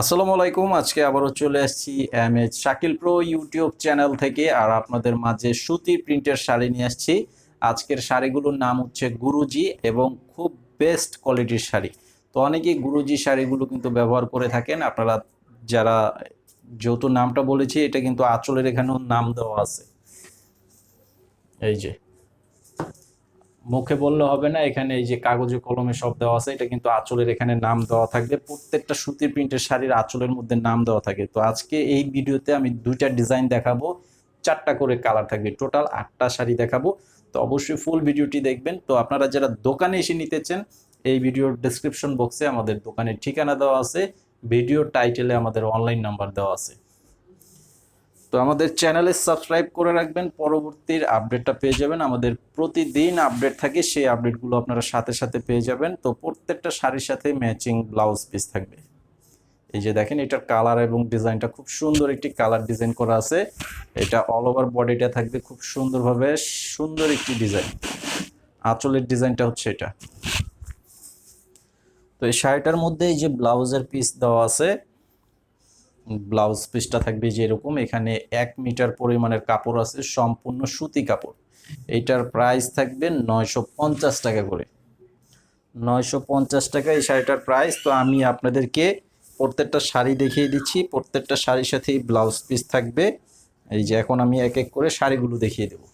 আসসালামু আলাইকুম, আজকে আবারও চলে আসছি M H Shakil pro YouTube channel থেকে আর আপনাদের মাঝে সুতি প্রিন্টের শাড়ি নিয়ে আসছি। আজকের শাড়িগুলোর নাম হচ্ছে গুরুজি এবং খুব বেস্ট কোয়ালিটির শাড়ি। তো অনেকেই গুরুজি শাড়িগুলো কিন্তু ব্যবহার করে থাকেন। আপনারা যারা যেহেতু নামটা বলেছি, এটা কিন্তু আঁচলের এখানেও নাম দেওয়া আছে। এই যে মুখে বললে হবে না, এখানে এই যে কাগজে কলমে সব দেওয়া আছে, এটা কিন্তু আঁচলের এখানে নাম দেওয়া থাকবে। প্রত্যেকটা সুতির, প্রিন্টের শাড়ির আঁচলের মধ্যে নাম দেওয়া থাকে। তো আজকে এই ভিডিওতে আমি দুইটা ডিজাইন দেখাবো, চারটা করে কালার থাকবে। টোটাল আটটা শাড়ি দেখাবো। তো অবশ্যই ফুল ভিডিওটি দেখবেন। তো আপনারা যারা দোকানে এসে নিতে চান এই ভিডিওর ডেসক্রিপশন বক্সে আমাদের দোকানের ঠিকানা দেওয়া আছে। ভিডিও টাইটেলে আমাদের অনলাইন নাম্বার দেওয়া আছে। তো আমাদের চ্যানেলে সাবস্ক্রাইব করে রাখবেন, পরবর্তীর আপডেটটা পেয়ে যাবেন। আমাদের প্রতিদিন আপডেট থাকে, সেই আপডেটগুলো আপনারা সাথে সাথে পেয়ে যাবেন। তো প্রত্যেকটা শাড়ির সাথে ম্যাচিং ব্লাউজ পিস থাকবে। এই যে দেখেন, এটার কালার এবং ডিজাইনটা খুব সুন্দর একটি কালার ডিজাইন করা আছে। এটা অল ওভার বডিটা থাকবে খুব সুন্দরভাবে সুন্দর একটি ডিজাইন। আঁচলের ডিজাইনটা হচ্ছে এটা। তো এই শাড়িটার মধ্যে এই যে ব্লাউজের পিস দেওয়া আছে ব্লাউজ পিসটা থাকবে যে এরকম এখানে এক মিটার পরিমাণের কাপড় আছে, সম্পূর্ণ সুতি কাপড়। এইটার প্রাইস থাকবে নয়শো পঞ্চাশ টাকা করে। নয়শো পঞ্চাশ টাকা এই শাড়িটার প্রাইস তো আমি আপনাদেরকে প্রত্যেকটা শাড়ি দেখিয়ে দিচ্ছি। প্রত্যেকটা শাড়ির সাথেই ব্লাউজ পিস থাকবে। এই যে এখন আমি এক এক করে শাড়িগুলো দেখিয়ে দেবো।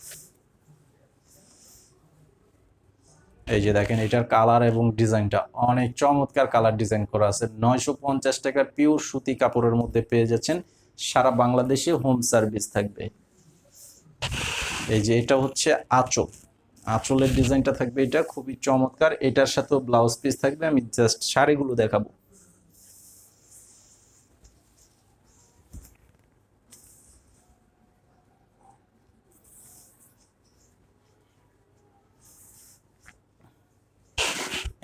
এই যে দেখেন, এটার কালার এবং ডিজাইনটা অনেক চমৎকার কালার ডিজাইন করা আছে। নয়শো পঞ্চাশ টাকার পিওর সুতি কাপড়ের মধ্যে পেয়ে যাচ্ছেন। সারা বাংলাদেশে হোম সার্ভিস থাকবে। এই যে এটা হচ্ছে আঁচল। আঁচলের ডিজাইনটা থাকবে এটা, খুবই চমৎকার। এটার সাথেও ব্লাউজ পিস থাকবে। আমি জাস্ট শাড়িগুলো দেখাবো।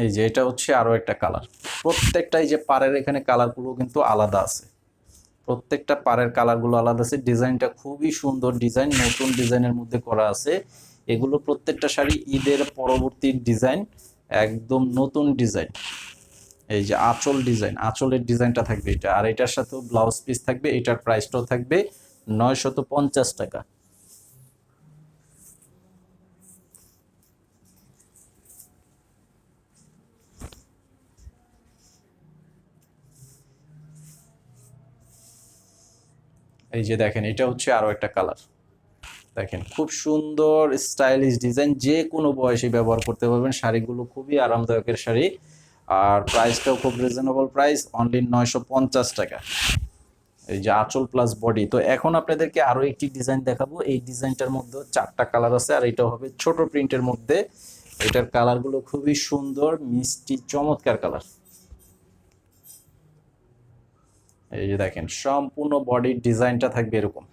এই যে এটা হচ্ছে আরও একটা কালার প্রত্যেকটা এই যে পাড়ের এখানে কালারগুলো কিন্তু আলাদা আছে। প্রত্যেকটা পাড়ের কালারগুলো আলাদা আছে। ডিজাইনটা খুবই সুন্দর ডিজাইন, নতুন ডিজাইনের মধ্যে করা আছে। এগুলো প্রত্যেকটা শাড়ি ঈদের পরবর্তী ডিজাইন, একদম নতুন ডিজাইন। এই যে আঁচল ডিজাইন, আঁচলের ডিজাইনটা থাকবে এটা। আর এটার সাথেও ব্লাউজ পিস থাকবে, এটার প্রাইসটাও থাকবে নয়শত পঞ্চাশ টাকা। এই যে দেখেন, এটা হচ্ছে আরও একটা কালার দেখেন, খুব সুন্দর স্টাইলিশ ডিজাইন যে কোনো বয়সে ব্যবহার করতে পারবেন। শাড়িগুলো খুবই আরামদায়কের শাড়ি। আর প্রাইসটাও খুব রিজনেবল প্রাইস অনলি নয়শো পঞ্চাশ টাকা। এই যে আঁচল প্লাস বডি তো এখন আপনাদেরকে আরও একটি ডিজাইন দেখাবো। এই ডিজাইনটার মধ্যে চারটা কালার আছে, আর এটা হবে ছোট প্রিন্টের মধ্যে। এটার কালারগুলো খুবই সুন্দর, মিষ্টি, চমৎকার কালার এই যে দেখেন, সম্পূর্ণ বডির ডিজাইনটা থাকবে এরকম।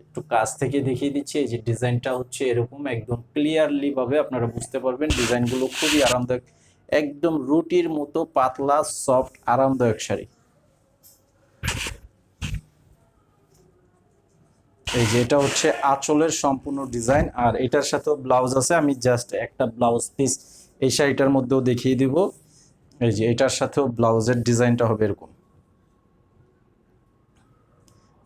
একটু কাছ থেকে দেখিয়ে দিচ্ছি, এই যে ডিজাইনটা হচ্ছে এরকম, একদম ক্লিয়ারলি ভাবে আপনারা বুঝতে পারবেন ডিজাইনগুলো খুবই আরামদায়ক। একদম রুটির মতো পাতলা সফট আরামদায়ক শাড়ি। এই যে এটা হচ্ছে আঁচলের সম্পূর্ণ ডিজাইন আর এটার সাথেও ব্লাউজ আছে, আমি জাস্ট একটা ব্লাউজ পিস এই শাড়িটার মধ্যেও দেখিয়ে দিব। এই যে এটার সাথেও ব্লাউজের ডিজাইনটা হবে এরকম।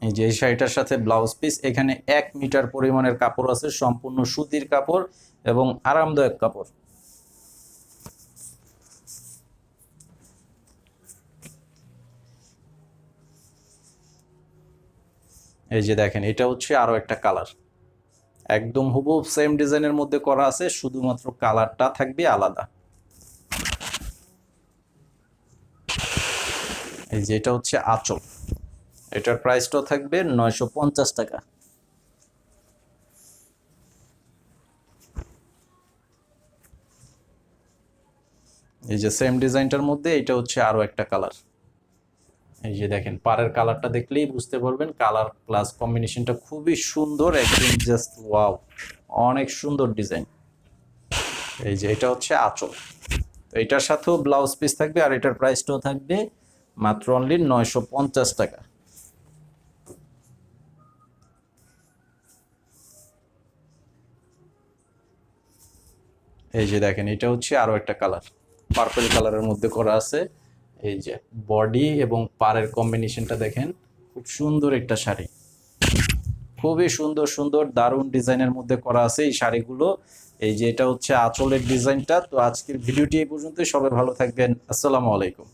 এই যে শাড়িটার সাথে ব্লাউজ পিস এখানে এক মিটার পরিমাণের কাপড় আছে, সম্পূর্ণ সুতির কাপড় এবং আরামদায়ক কাপড়। এই যে দেখেন, এটা হচ্ছে আরও একটা কালার একদম হুবহু সেম ডিজাইনের মধ্যে করা আছে, শুধুমাত্র কালারটা থাকবে আলাদা। এই যে এটা হচ্ছে আঁচল। এটার প্রাইসটাও থাকবে নয়শো পঞ্চাশ টাকা। এই যে সেম ডিজাইনটার মধ্যে এটা হচ্ছে আরও একটা কালার এই যে দেখেন, পাড়ের কালারটা দেখলেই বুঝতে পারবেন কালার প্লাস কম্বিনেশনটা খুবই সুন্দর, একদম জাস্ট ওয়াও অনেক সুন্দর ডিজাইন এই যে এটা হচ্ছে আঁচল। তো এটার সাথেও ব্লাউজ পিস থাকবে আর এটার প্রাইসটাও থাকবে মাত্র অনলি নয়শো পঞ্চাশ টাকা। এই যে দেখেন, এটা হচ্ছে আরও একটা কালার পার্পল কালারের মধ্যে করা আছে। এই যে বডি এবং পাড়ের কম্বিনেশনটা দেখেন, খুব সুন্দর একটা শাড়ি। খুবই সুন্দর সুন্দর, দারুণ ডিজাইনের মধ্যে করা আছে এই শাড়িগুলো। এই যে এটা হচ্ছে আঁচলের ডিজাইনটা তো আজকের ভিডিওটি এই পর্যন্তই। সবাই ভালো থাকবেন। আসসালামু আলাইকুম।